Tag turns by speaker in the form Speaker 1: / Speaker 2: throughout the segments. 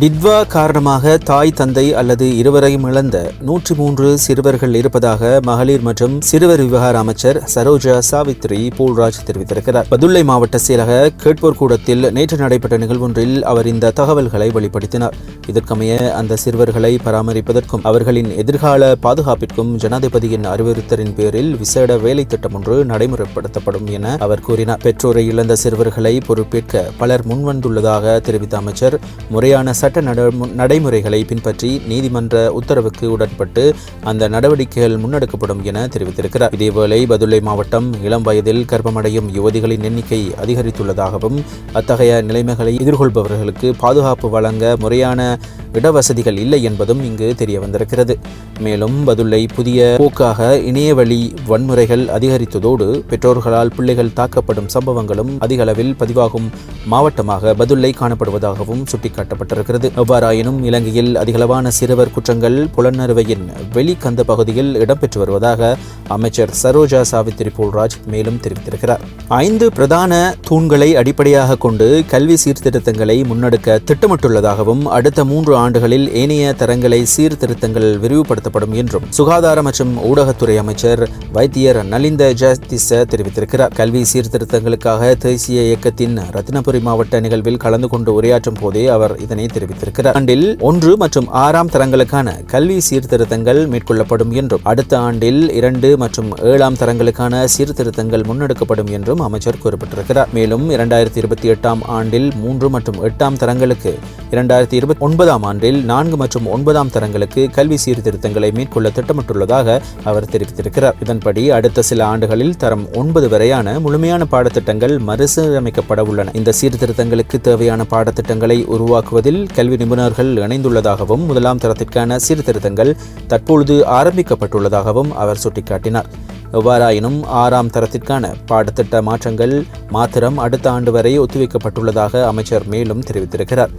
Speaker 1: டிட்வா காரணமாக தாய் தந்தை அல்லது இருவரையும் இழந்த நூற்றி மூன்று சிறுவர்கள் இருப்பதாக மகளிர் மற்றும் சிறுவர் விவகார அமைச்சர் சரோஜா சாவித்ரி பூல்ராஜ் தெரிவித்திருக்கிறார். பதுள்ளை மாவட்ட செயலக கேட்போர் கூடத்தில் நேற்று நடைபெற்ற நிகழ்வொன்றில் அவர் இந்த தகவல்களை வெளிப்படுத்தினார். இதற்கமைய அந்த சிறுவர்களை பராமரிப்பதற்கும் அவர்களின் எதிர்கால பாதுகாப்பிற்கும் ஜனாதிபதியின் அறிவுறுத்தலின் பேரில் விசேட வேலை திட்டம் ஒன்று நடைமுறைப்படுத்தப்படும் என அவர் கூறினார். பெற்றோரை இழந்த சிறுவர்களை பொறுப்பேற்க பலர் முன்வந்துள்ளதாக தெரிவித்த அமைச்சர் முறையான சட்ட நட- நடைமுறைகளை பின்பற்றி நீதிமன்ற உத்தரவுக்கு உடன்பட்டு அந்த நடவடிக்கைகள் முன்னெடுக்கப்படும் என தெரிவித்திருக்கிறார். இதேவேளை பதுளை மாவட்டம் இளம் வயதில் கர்ப்பமடையும் யுவதிகளின் எண்ணிக்கை அதிகரித்துள்ளதாகவும் அத்தகைய நிலைமைகளை எதிர்கொள்பவர்களுக்கு பாதுகாப்பு வழங்க முறையான இடவசதிகள் இல்லை என்பதும் இங்கு தெரிய வந்திருக்கிறது மேலும் பதுளை புதிய போக்காக இணையவழி வன்முறைகள் அதிகரித்ததோடு பெற்றோர்களால் பிள்ளைகள் தாக்கப்படும் சம்பவங்களும் அதிகளவில் பதிவாகும். மாவட்டமாக பதுளை காணப்படுவதாகவும் சுட்டிக்காட்டப்பட்டிருக்கிறது. எவ்வாறாயினும் இலங்கையில் அதிகளவான சிறுவர் குற்றங்கள் புலனறுவையின் வெளிக்கந்த பகுதியில் இடம்பெற்று வருவதாக அமைச்சர் சரோஜா சாவித்திரி போல்ராஜ் மேலும் தெரிவித்திருக்கிறார். ஐந்து பிரதான தூண்களை அடிப்படையாக கொண்டு கல்வி சீர்திருத்தங்களை முன்னெடுக்க திட்டமிட்டுள்ளதாகவும் அடுத்த மூன்று ஆண்டுகளில் ஏனைய தரங்களை சீர்திருத்தங்கள் விரிவுபடுத்தப்படும் என்றும் சுகாதார மற்றும் ஊடகத்துறை அமைச்சர் வைத்தியர் நலிந்த ஜஸ்திச தெரிவித்திருக்கிறார். கல்வி சீர்திருத்தங்களுக்காக தேசிய இயக்கத்தின் ரத்தினபுரி மாவட்ட நிகழ்வில் கலந்து கொண்டு உரையாற்றும் போதே அவர் இதனை தெரிவித்திருக்கிறார். ஆண்டில் ஒன்று மற்றும் ஆறாம் தரங்களுக்கான கல்வி சீர்திருத்தங்கள் மேற்கொள்ளப்படும் என்றும் அடுத்த ஆண்டில் இரண்டு மற்றும் ஏழாம் தரங்களுக்கான சீர்திருத்தங்கள் முன்னெடுக்கப்படும் என்றும் அமைச்சர் குறிப்பிட்டிருக்கிறார். மேலும் இரண்டாயிரத்தி இருபத்தி எட்டாம் ஆண்டில் மூன்று மற்றும் எட்டாம் தரங்களுக்கு இரண்டாயிரத்தி இருபத்தி ஒன்பதாம் ஆண்டில் நான்கு மற்றும் ஒன்பதாம் தரங்களுக்கு கல்வி சீர்திருத்தங்களை மேற்கொள்ள திட்டமிட்டுள்ளதாக அவர் தெரிவித்திருக்கிறார். இதன்படி அடுத்த சில ஆண்டுகளில் தரம் ஒன்பது வரையான முழுமையான பாடத்திட்டங்கள் மறுசீரமைக்கப்பட உள்ளன. இந்த சீர்திருத்தங்களுக்கு தேவையான பாடத்திட்டங்களை உருவாக்குவதில் கல்வி நிபுணர்கள் இணைந்துள்ளதாகவும் முதலாம் தரத்திற்கான சீர்திருத்தங்கள் தற்பொழுது ஆரம்பிக்கப்பட்டுள்ளதாகவும் அவர் சுட்டிக்காட்டினார். எவ்வாறாயினும் ஆறாம் தரத்திற்கான பாடத்திட்ட மாற்றங்கள் மாத்திரம் அடுத்த ஆண்டு வரை ஒத்திவைக்கப்பட்டுள்ளதாக அமைச்சர் மேலும் தெரிவித்திருக்கிறார்.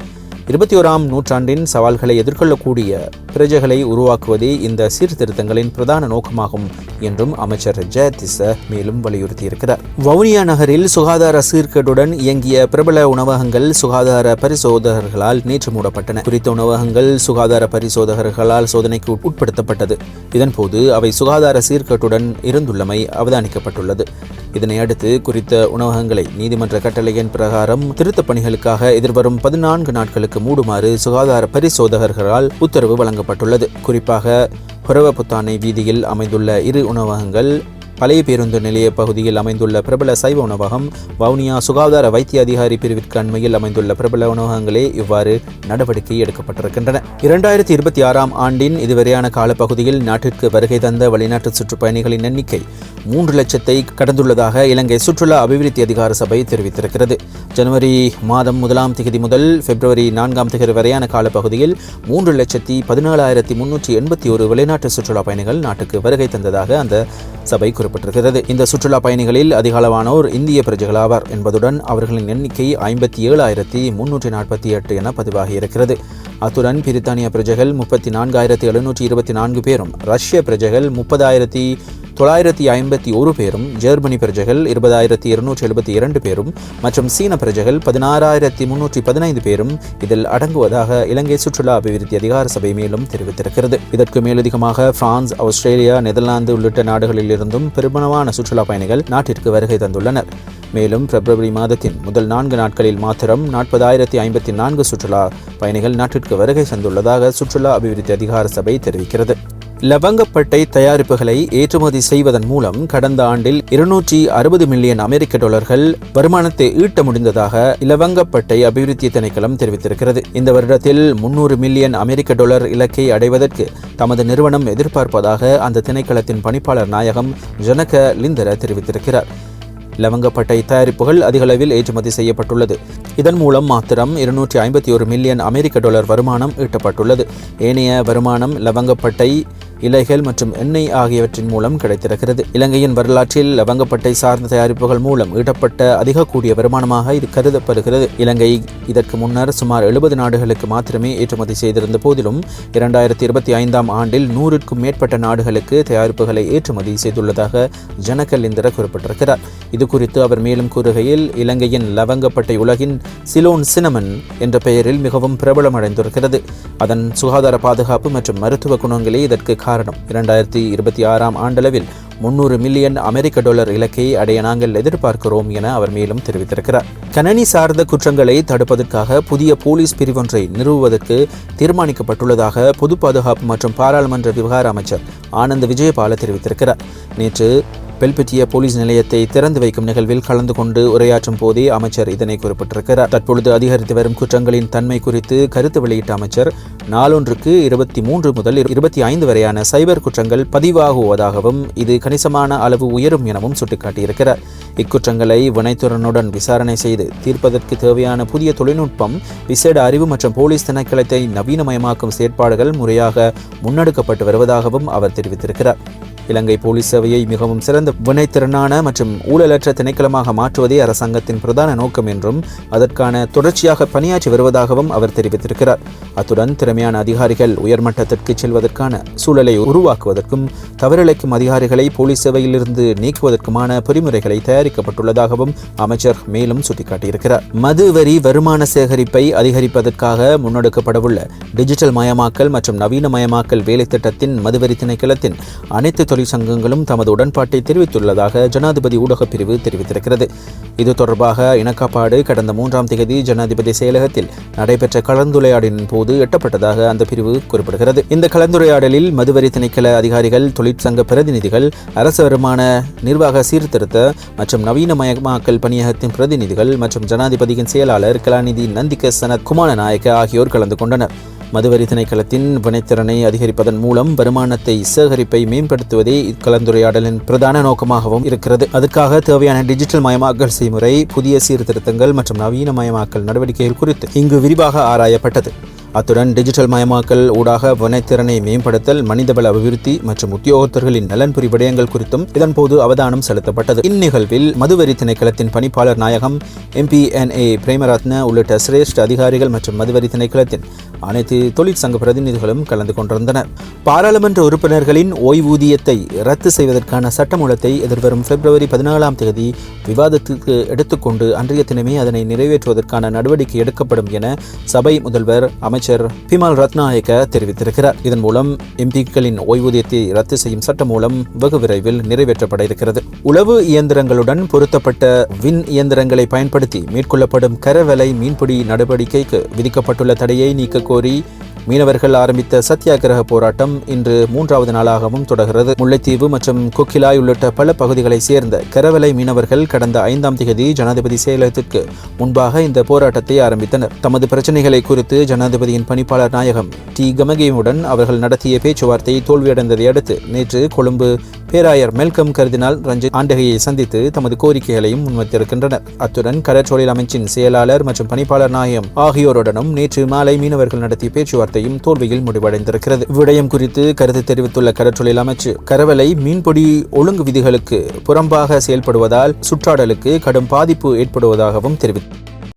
Speaker 1: இருபத்தி ஓராம் நூற்றாண்டின் சவால்களை எதிர்கொள்ளக்கூடிய பிரஜைகளை உருவாக்குவதே இந்த சீர்திருத்தங்களின் பிரதான நோக்கமாகும் என்றும் அமைச்சர் ஜெயதிச மேலும் வலியுறுத்தியிருக்கிறார். வவுனியா நகரில் சுகாதார சீர்கேடுடன் இயங்கிய பிரபல உணவகங்கள் சுகாதார பரிசோதகர்களால் நேற்று மூடப்பட்டன. குறித்த உணவகங்கள் சுகாதார பரிசோதகர்களால் சோதனைக்கு உட்படுத்தப்பட்டது. இதன்போது அவை சுகாதார சீர்கேட்டுடன் இருந்துள்ளமை அவதானிக்கப்பட்டுள்ளது. இதனை அடுத்து குறித்த உணவகங்களை நீதிமன்ற கட்டளையின் பிரகாரம் திருத்தப் பணிகளுக்காக எதிர்வரும் பதினான்கு நாட்களுக்கு மூடுமாறு சுகாதார பரிசோதகர்களால் உத்தரவு வழங்கப்பட்டுள்ளது. குறிப்பாக புரவபுத்தானை வீதியில் அமைந்துள்ள இரு உணவகங்கள் பழைய பேருந்து நிலைய பகுதியில் அமைந்துள்ள பிரபல சைவ உணவகம் வவுனியா சுகாதார வைத்திய அதிகாரி பிரிவிற்கு அண்மையில் அமைந்துள்ள பிரபல உணவகங்களே இவ்வாறு நடவடிக்கை எடுக்கப்பட்டிருக்கின்றன. இரண்டாயிரத்தி இருபத்தி ஆறாம் ஆண்டின் இதுவரையான காலப்பகுதியில் நாட்டிற்கு வருகை தந்த வெளிநாட்டு சுற்றுப்பயணிகளின் எண்ணிக்கை மூன்று லட்சத்தை கடந்துள்ளதாக இலங்கை சுற்றுலா அபிவிருத்தி அதிகார சபை தெரிவித்திருக்கிறது. ஜனவரி மாதம் முதலாம் திகதி முதல் பிப்ரவரி நான்காம் திகதி வரையான காலப்பகுதியில் மூன்று லட்சத்தி பதினாலாயிரத்தி முன்னூற்றி எண்பத்தி ஒரு வெளிநாட்டு சுற்றுலா பயணிகள் நாட்டுக்கு வருகை தந்ததாக அந்த சபை குறிப்பிட்டிருக்கிறது. இந்த சுற்றுலா பயணிகளில் அதிகளவானோர் இந்திய பிரஜைகளாவார் என்பதுடன் அவர்களின் எண்ணிக்கை ஐம்பத்தி ஏழாயிரத்தி முன்னூற்றி நாற்பத்தி எட்டு என பதிவாகியிருக்கிறது. அத்துடன் பிரித்தானிய பிரஜைகள் முப்பத்தி நான்காயிரத்தி எழுநூற்றி இருபத்தி நான்கு பேரும் ரஷ்ய பிரஜைகள் முப்பதாயிரத்தி தொள்ளாயிரத்தி ஐம்பத்தி ஒரு பேரும் ஜெர்மனி பிரஜைகள் இருபதாயிரத்தி இருநூற்றி எழுபத்தி இரண்டு பேரும் மற்றும் சீன பிரஜைகள் பதினாறாயிரத்தி முன்னூற்றி பதினைந்து பேரும் இதில் அடங்குவதாக இலங்கை சுற்றுலா அபிவிருத்தி அதிகார சபை மேலும் தெரிவித்திருக்கிறது. இதற்கு மேலதிகமாக பிரான்ஸ் ஆஸ்திரேலியா நெதர்லாந்து உள்ளிட்ட நாடுகளில் இருந்தும் பெருமளவான சுற்றுலா பயணிகள் நாட்டிற்கு வருகை தந்துள்ளனர். மேலும் பிப்ரவரி மாதத்தின் முதல் நான்கு நாட்களில் மாத்திரம் நாற்பதாயிரத்தி ஐம்பத்தி நான்கு சுற்றுலா பயணிகள் நாட்டிற்கு வருகை தந்துள்ளதாக சுற்றுலா அபிவிருத்தி அதிகார சபை தெரிவிக்கிறது. லவங்கப்பட்டை தயாரிப்புகளை ஏற்றுமதி செய்வதன் மூலம் கடந்த ஆண்டில் இருநூற்றி அறுபது மில்லியன் அமெரிக்க டாலர்கள் வருமானத்தை ஈட்ட முடிந்ததாக இலவங்கப்பட்டை அபிவிருத்தி திணைக்களம் தெரிவித்திருக்கிறது. இந்த வருடத்தில் முன்னூறு மில்லியன் அமெரிக்க டாலர் இலக்கை அடைவதற்கு தமது நிறுவனம் எதிர்பார்ப்பதாக அந்த திணைக்களத்தின் பணிப்பாளர் நாயகம் ஜனக லிந்தர தெரிவித்திருக்கிறார். லவங்கப்பட்டை தயாரிப்புகள் அதிகளவில் ஏற்றுமதி செய்யப்பட்டுள்ளது. இதன் மூலம் மாத்திரம் இருநூற்றி ஐம்பத்தி ஒரு மில்லியன் அமெரிக்க டாலர் வருமானம் ஈட்டப்பட்டுள்ளது. ஏனைய வருமானம் லவங்கப்பட்டை இலைகள் மற்றும் எண்ணெய் ஆகியவற்றின் மூலம் கிடைத்திருக்கிறது. இலங்கையின் வரலாற்றில் லவங்கப்பட்டை சார்ந்த தயாரிப்புகள் மூலம் ஈட்டப்பட்ட அதிக கூடிய வருமானமாக இது கருதப்படுகிறது. இலங்கை இதற்கு முன்னர் சுமார் எழுபது நாடுகளுக்கு மாத்திரமே ஏற்றுமதி செய்திருந்த போதிலும் இரண்டாயிரத்தி இருபத்தி ஐந்தாம் ஆண்டில் நூறுக்கும் மேற்பட்ட நாடுகளுக்கு தயாரிப்புகளை ஏற்றுமதி செய்துள்ளதாக ஜனகலிந்திர குறிப்பிட்டிருக்கிறார். இது குறித்து அவர் மேலும் கூறுகையில் இலங்கையின் லவங்கப்பட்டை உலகின் சிலோன் சினமன் என்ற பெயரில் மிகவும் பிரபலமடைந்திருக்கிறது. அதன் சுகாதார பாதுகாப்பு மற்றும் மருத்துவ குணங்களே இதற்கு காரணம் இரண்டாயிரத்தி இருபத்தி ஆறாம் ஆண்டளவில் முன்னூறு மில்லியன் அமெரிக்க டாலர் இலக்கை அடைய நாங்கள் எதிர்பார்க்கிறோம் என அவர் மேலும் தெரிவித்திருக்கிறார். கணனி சார்ந்த குற்றங்களை தடுப்பதற்காக புதிய போலீஸ் பிரிவொன்றை நிறுவுவதற்கு தீர்மானிக்கப்பட்டுள்ளதாக பொது பாதுகாப்பு மற்றும் பாராளுமன்ற விவகார அமைச்சர் ஆனந்த் விஜயபால தெரிவித்திருக்கிறார். நேற்று பெல்பெட்டிய போலீஸ் நிலையத்தை திறந்து வைக்கும் நிகழ்வில் கலந்து கொண்டு உரையாற்றும் போதே அமைச்சர் இதனை குறிப்பிட்டிருக்கிறார். தற்பொழுது அதிகரித்து வரும் குற்றங்களின் தன்மை குறித்து கருத்து வெளியிட்ட அமைச்சர் நாளொன்றுக்கு இருபத்தி மூன்று முதல் இருபத்தி ஐந்து வரையான சைபர் குற்றங்கள் பதிவாகுவதாகவும் இது கணிசமான அளவு உயரும் எனவும் சுட்டிக்காட்டியிருக்கிறார். இக்குற்றங்களை வினைத்துறனுடன் விசாரணை செய்து தீர்ப்பதற்கு தேவையான புதிய தொழில்நுட்பம் விசேட அறிவு மற்றும் போலீஸ் திணைக்களத்தை நவீனமயமாக்கும் செயற்பாடுகள் முறையாக முன்னெடுக்கப்பட்டு வருவதாகவும் அவர் தெரிவித்திருக்கிறார். இலங்கை போலீஸ் சேவையை மிகவும் சிறந்த வினைத்திறனான மற்றும் ஊழலற்ற திணைக்களமாக மாற்றுவதே அரசாங்கத்தின் பிரதான நோக்கம் என்றும் அதற்கான தொடர்ச்சியாக பணியாற்றி வருவதாகவும் அவர் தெரிவித்திருக்கிறார். அத்துடன் திறமையான அதிகாரிகள் உயர்மட்டத்திற்கு செல்வதற்கான சூழலை உருவாக்குவதற்கும் தவறிழைக்கும் அதிகாரிகளை போலீஸ் சேவையிலிருந்து நீக்குவதற்குமான பொறிமுறைகளை தயாரிக்கப்பட்டுள்ளதாகவும் அமைச்சர் மேலும் சுட்டிக்காட்டியிருக்கிறார். மது வரி வருமான சேகரிப்பை அதிகரிப்பதற்காக முன்னெடுக்கப்படவுள்ள டிஜிட்டல் மயமாக்கல் மற்றும் நவீனமயமாக்கல் வேலை திட்டத்தின் மதுவரி திணைக்களத்தின் அனைத்து தொழிற்சங்கங்களும் தமது உடன்பாட்டை தெரிவித்துள்ளதாக ஜனாதிபதி ஊடகப் பிரிவு தெரிவித்திருக்கிறது. இது தொடர்பாக இணக்கப்பாடு கடந்த மூன்றாம் தேதி ஜனாதிபதி செயலகத்தில் நடைபெற்ற கலந்துரையாடலின் போது எட்டப்பட்டதாக அந்த பிரிவு குறிப்பிடுகிறது. இந்த கலந்துரையாடலில் மதுவரி திணைக்கள அதிகாரிகள் தொழிற்சங்க பிரதிநிதிகள் அரசு வருமான நிர்வாக சீர்திருத்த மற்றும் நவீனமயமாக்கல் பணியகத்தின் பிரதிநிதிகள் மற்றும் ஜனாதிபதியின் செயலாளர் கலாநிதி நந்திக சனத் குமாரநாயக்க ஆகியோர் கலந்து கொண்டனர். மதுவரி திணைக்களத்தின் வினைத்திறனை அதிகரிப்பதன் மூலம் வருமானத்தை சேகரிப்பை மேம்படுத்துவதே இக்கலந்துரையாடலின் பிரதான நோக்கமாகவும் இருக்கிறது. அதற்காக தேவையான டிஜிட்டல் மயமாக்கல் செய்முறை புதிய சீர்திருத்தங்கள் மற்றும் நவீன மயமாக்கல் நடவடிக்கைகள் குறித்து இங்கு விரிவாக ஆராயப்பட்டது. அத்துடன் டிஜிட்டல் மயமாக்கல் ஊடாக வினைத்திறனை மேம்படுத்தல் மனிதவள அபிவிருத்தி மற்றும் உத்தியோகத்தர்களின் நலன்புரி விடயங்கள் குறித்தும் இதன்போது அவதானம் செலுத்தப்பட்டது. இந்நிகழ்வில் மதுவரி திணைக்களத்தின் பணிப்பாளர் நாயகம் எம்பிஎன்ஏ பிரேமரத்ன உள்ளிட்ட சிரேஷ்ட அதிகாரிகள் மற்றும் மதுவரி திணைக்களத்தின் அனைத்து தொழிற்சங்க பிரதிநிதிகளும் கலந்து கொண்டிருந்தனர். பாராளுமன்ற உறுப்பினர்களின் ஓய்வூதியத்தை ரத்து செய்வதற்கான சட்டமூலத்தை எதிர்வரும் பிப்ரவரி பதினாலாம் தேதி விவாதத்துக்கு எடுத்துக்கொண்டு அன்றைய தினமே அதனை நிறைவேற்றுவதற்கான நடவடிக்கை எடுக்கப்படும் என சபை முதல்வர் அமைச்சர் பிமல் ரத்நாயக்க தெரிவித்திருக்கிறார். இதன் மூலம் எம்பிக்களின் ஓய்வூதியத்தை ரத்து செய்யும் சட்டம் மூலம் வெகு விரைவில் நிறைவேற்றப்பட இருக்கிறது. உளவு இயந்திரங்களுடன் பொருத்தப்பட்ட வின் இயந்திரங்களை பயன்படுத்தி மேற்கொள்ளப்படும் கரவலை மீன்பிடி நடவடிக்கைக்கு விதிக்கப்பட்டுள்ள தடையை நீக்க கோரி மீனவர்கள் ஆரம்பித்த சத்தியாகிரக போராட்டம் இன்று மூன்றாவது நாளாகவும் தொடர்கிறது. முல்லைத்தீவு மற்றும் கொக்கிலாய் உள்ளிட்ட பல பகுதிகளை சேர்ந்த கரவலை மீனவர்கள் கடந்த ஐந்தாம் தேதி ஜனாதிபதி செயலகத்திற்கு முன்பாக இந்த போராட்டத்தை ஆரம்பித்தனர். தமது பிரச்சனைகளை குறித்து ஜனாதிபதியின் பணிப்பாளர் நாயகம் டி. கமகேவுடன் அவர்கள் நடத்திய பேச்சுவார்த்தை தோல்வியடைந்ததை அடுத்து நேற்று கொழும்பு பேராயர் மெல்கம் கருதினால் ரஞ்சித் ஆண்டகையை சந்தித்து தமது கோரிக்கைகளையும் முன்வைத்திருக்கின்றனர். அத்துடன் கடற்றொழில் அமைச்சின் செயலாளர் மற்றும் பணிப்பாளர் நாயகம் ஆகியோருடனும் நேற்று மாலை மீனவர்கள் நடத்திய பேச்சுவார்த்தை பேச்சுவார்த்தையும் தோல்வியில் முடிவடைந்திருக்கிறது. விடயம் குறித்து கருத்து தெரிவித்துள்ள கடற்றொழில் அமைச்சு கரவலை மீன்பிடி ஒழுங்கு விதிகளுக்கு புறம்பாக செயல்படுவதால் சுற்றாடலுக்கு கடும் பாதிப்பு ஏற்படுவதாகவும் தெரிவித்தார்